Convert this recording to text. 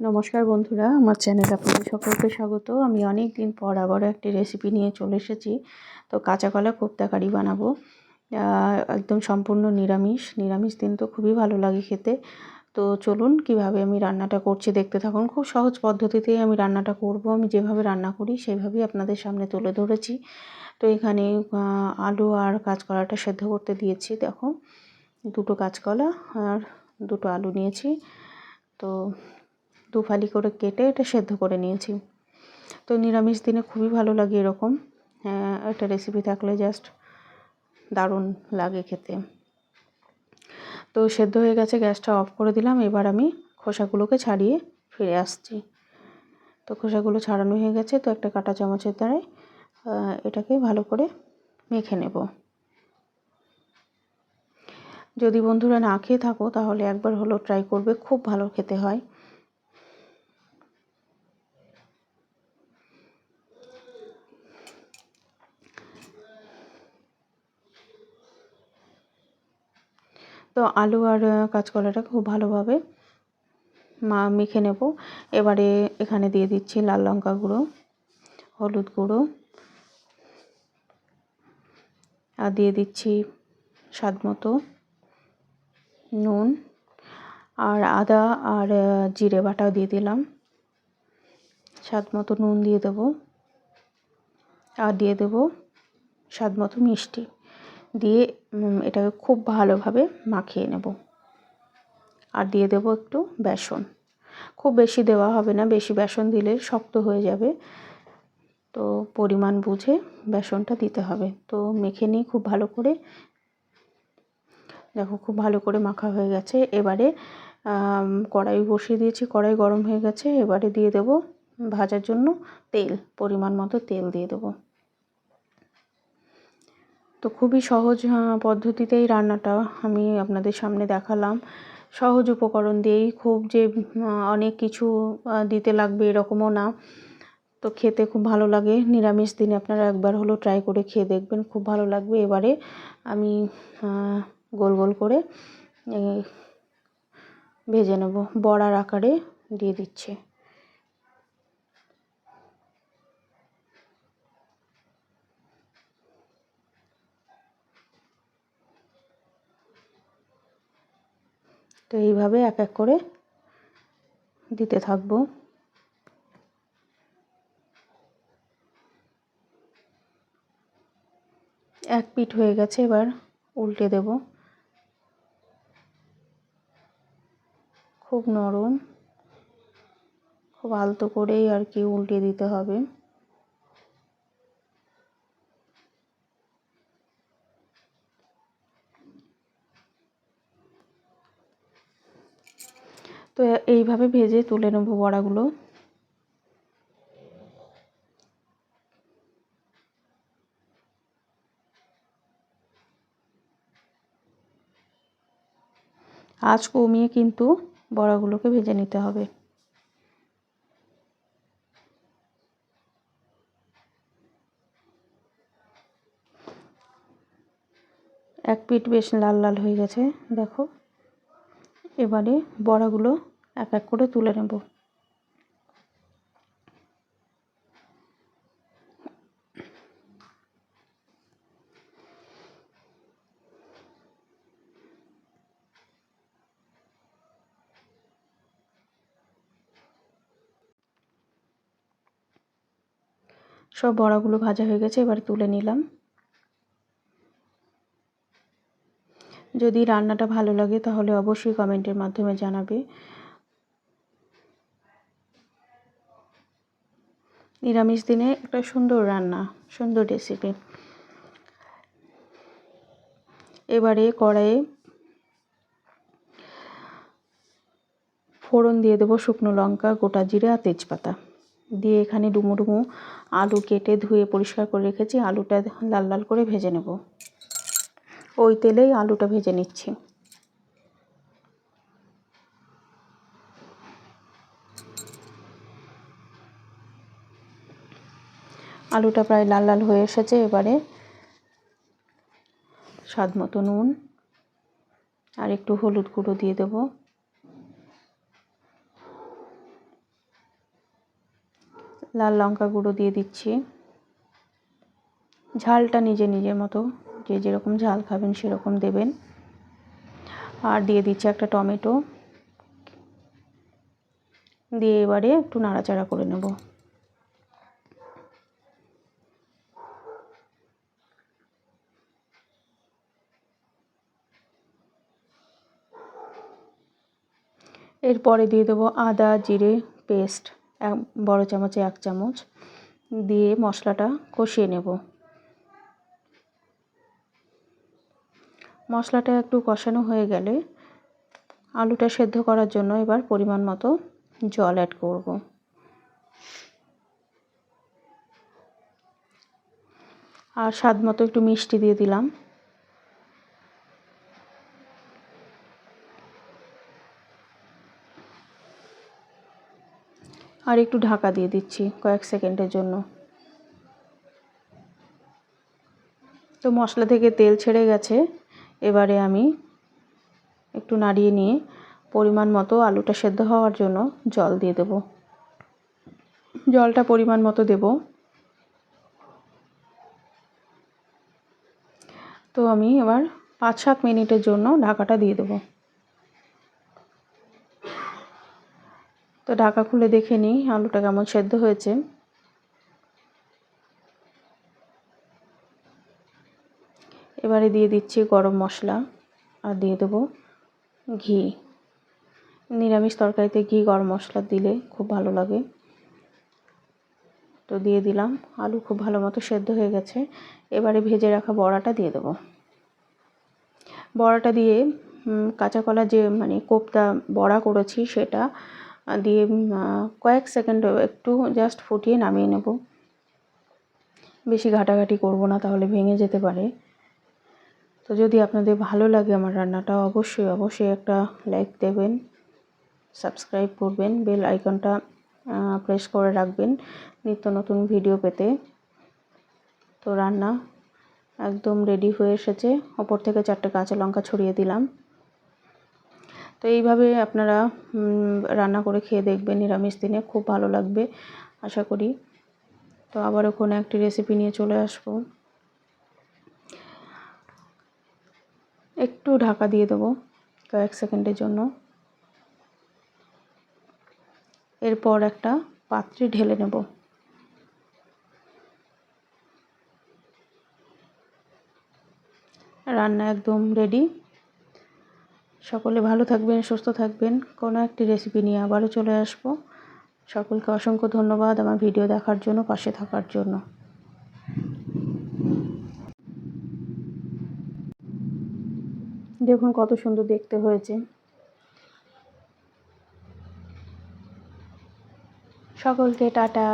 নমস্কার বন্ধুরা, আমার চ্যানেল আপনাদের সকলকে স্বাগত। আমি অনেক দিন পর আবারও একটি রেসিপি নিয়ে চলে এসেছি। তো কাঁচা কলা কোপ্তা কারি বানাবো। একদম সম্পূর্ণ নিরামিষ। নিরামিষ দিন তো খুবই ভালো লাগে খেতে। তো চলুন কীভাবে আমি রান্নাটা করছি দেখতে থাকুন। খুব সহজ পদ্ধতিতেই আমি রান্নাটা করব। আমি যেভাবে রান্না করি সেইভাবেই আপনাদের সামনে তুলে ধরেছি। তো এখানে আলু আর কাঁচকলাটা সেদ্ধ করতে দিয়েছি। দেখো, দুটো কাঁচকলা আর দুটো আলু নিয়েছি। তো দু ফালি করে কেটে এটা সেদ্ধ করে নিয়েছি। তো নিরামিষ দিনে খুবই ভালো লাগে এরকম। একটা রেসিপি থাকলে জাস্ট দারুণ লাগে খেতে। তো সেদ্ধ হয়ে গেছে, গ্যাসটা অফ করে দিলাম। এবার আমি খোসাগুলোকে ছাড়িয়ে ফিরে আসছি। তো খোসাগুলো ছাড়ানো হয়ে গেছে, তো একটা কাটা চামচের দ্বারাই এটাকে ভালো করে মেখে নেব। যদি বন্ধুরা না খেয়ে থাকো, তাহলে একবার হলো ট্রাই করবে, খুব ভালো খেতে হয়। তো আলু আর কাঁচকলাটা খুব ভালোভাবে, মা মেখে নেব। এবারে এখানে দিয়ে দিচ্ছি লাল লঙ্কা গুঁড়ো, হলুদ গুঁড়ো, আর দিয়ে দিচ্ছি স্বাদ মতো নুন, আর আদা আর জিরে বাটাও দিয়ে দিলাম। স্বাদ মতো নুন দিয়ে দেবো, আর দিয়ে দেবো স্বাদ মতো মিষ্টি। দিয়ে এটাকে খুব ভালোভাবে মাখিয়ে নেব। আর দিয়ে দেবো একটু বেসন। খুব বেশি দেওয়া হবে না, বেশি বেসন দিলে শক্ত হয়ে যাবে। তো পরিমাণ বুঝে বেসনটা দিতে হবে। তো মেখে নিই খুব ভালো করে। দেখো খুব ভালো করে মাখা হয়ে গেছে। এবারে কড়াই বসিয়ে দিয়েছি। কড়াই গরম হয়ে গেছে। এবারে দিয়ে দেব ভাজার জন্য তেল, পরিমাণ মতো তেল দিয়ে দেবো। তো খুবই সহজ পদ্ধতিতেই রান্নাটা আমি আপনাদের সামনে দেখালাম। সহজ উপকরণ দিয়েই খুব যে অনেক কিছু দিতে লাগবে এরকমও না। তো খেতে খুব ভালো লাগে। নিরামিষ দিনে আপনারা একবার হলো ট্রাই করে খেয়ে দেখবেন, খুব ভালো লাগবে। এবারে আমি গোল গোল করে ভেজে নেব। বড়ার আকারে দিয়ে দিচ্ছে। তো এইভাবে এক এক করে দিতে থাকব। এক পিঠ হয়ে গেছে, এবার উল্টে দেব। খুব নরম, খুব আলতো করেই আর কি উল্টে দিতে হবে। তো এইভাবে ভেজে তুলে নেব বড়াগুলো। আঁচ কমিয়ে কিন্তু বড়াগুলোকে ভেজে নিতে হবে। এক পিঠ বেশ লাল লাল হয়ে গেছে, দেখো। এবারে বড়াগুলো এক এক করে তুলে নেব। সব বড়াগুলো ভাজা হয়ে গেছে, এবার তুলে নিলাম। যদি রান্নাটা ভালো লাগে তাহলে অবশ্যই কমেন্টের মাধ্যমে জানাবে। নিরামিষ দিনে একটা সুন্দর রান্না, সুন্দর রেসিপি এবারে কড়াইয়ে ফোড়ন দিয়ে দেবো শুকনো লঙ্কা, গোটা জিরে আর তেজপাতা। দিয়ে এখানে ডুমো ডুমো আলু কেটে ধুয়ে পরিষ্কার করে রেখেছি। আলুটা লাল লাল করে ভেজে নেব। ওই তেলেই আলুটা ভেজে নিচ্ছি। আলুটা প্রায় লাল লাল হয়ে এসেছে, এবারে স্বাদ মতো নুন আর একটু হলুদ গুঁড়ো দিয়ে দেব। লাল লঙ্কা গুঁড়ো দিয়ে দিচ্ছি। ঝালটা নিজে নিজের মতো যে যেরকম ঝাল খাবেন সেরকম দেবেন। আর দিয়ে দিচ্ছি একটা টমেটো। দিয়ে এবারে একটু নাড়াচাড়া করে নেব। এরপরে দিয়ে দেবো আদা, জিরে, পেস্ট, এক বড় চামচে এক চামচ। দিয়ে মশলাটা কষিয়ে নেব। মশলাটা একটু কষানো হয়ে গেলে আলুটা সেদ্ধ করার জন্য এবার পরিমাণ মতো জল অ্যাড করব। আর স্বাদ মতো একটু মিষ্টি দিয়ে দিলাম। আর একটু ঢাকা দিয়ে দিচ্ছি কয়েক সেকেন্ডের জন্য। তো মশলা থেকে তেল ছেড়ে গেছে। এবারে আমি একটু নাড়িয়ে নিয়ে পরিমাণ মতো আলুটা সেদ্ধ হওয়ার জন্য জল দিয়ে দেব। জলটা পরিমাণ মতো দেব। তো আমি এবার পাঁচ সাত মিনিটের জন্য ঢাকাটা দিয়ে দেবো। তো ঢাকা খুলে দেখে নিই আলুটা কেমন সেদ্ধ হয়েছে। এবারে দিয়ে দিচ্ছি গরম মশলা আর দিয়ে দেবো ঘি। নিরামিষ তরকারিতে ঘি, গরম মশলা দিলে খুব ভালো লাগে। তো দিয়ে দিলাম, আলু খুব ভালো মতো সেদ্ধ হয়ে গেছে। এবারে ভেজে রাখা বড়াটা দিয়ে দেবো। বড়াটা দিয়ে কাঁচা কলা যে মানে কোপ্তা বড়া করেছি সেটা দিয়ে কয়েক সেকেন্ড একটু জাস্ট ফুটিয়ে নামিয়ে নেব। বেশি ঘাটাঘাটি করব না, তাহলে ভেঙে যেতে পারে। তো যদি আপনাদের ভালো লাগে আমার রান্নাটা, অবশ্যই অবশ্যই একটা লাইক দেবেন সাবস্ক্রাইব করবেন বেল আইকনটা প্রেস করে রাখবেন নিত্য নতুন ভিডিও পেতে। তো রান্না একদম রেডি হয়ে এসেছে। ওপর থেকে চারটে কাঁচা লঙ্কা ছড়িয়ে দিলাম। তো এইভাবে আপনারা রান্না করে খেয়ে দেখবেন নিরামিষ দিনে, খুব ভালো লাগবে, আশা করি। তো আবার ওখানে একটি রেসিপি নিয়ে চলে আসব। একটু ঢাকা দিয়ে দেবো কয়েক সেকেন্ডের জন্য। এরপর একটা পাত্রে ঢেলে নেব। রান্না একদম রেডি সকলে ভালো থাকবেন, সুস্থ থাকবেন। কোনো একটি রেসিপি নিয়ে আবারও চলে আসব। সকলকে অসংখ্য ধন্যবাদ আমার ভিডিও দেখার জন্য, পাশে থাকার জন্য। দেখুন কত সুন্দর দেখতে হয়েছে। সকলকে টাটা।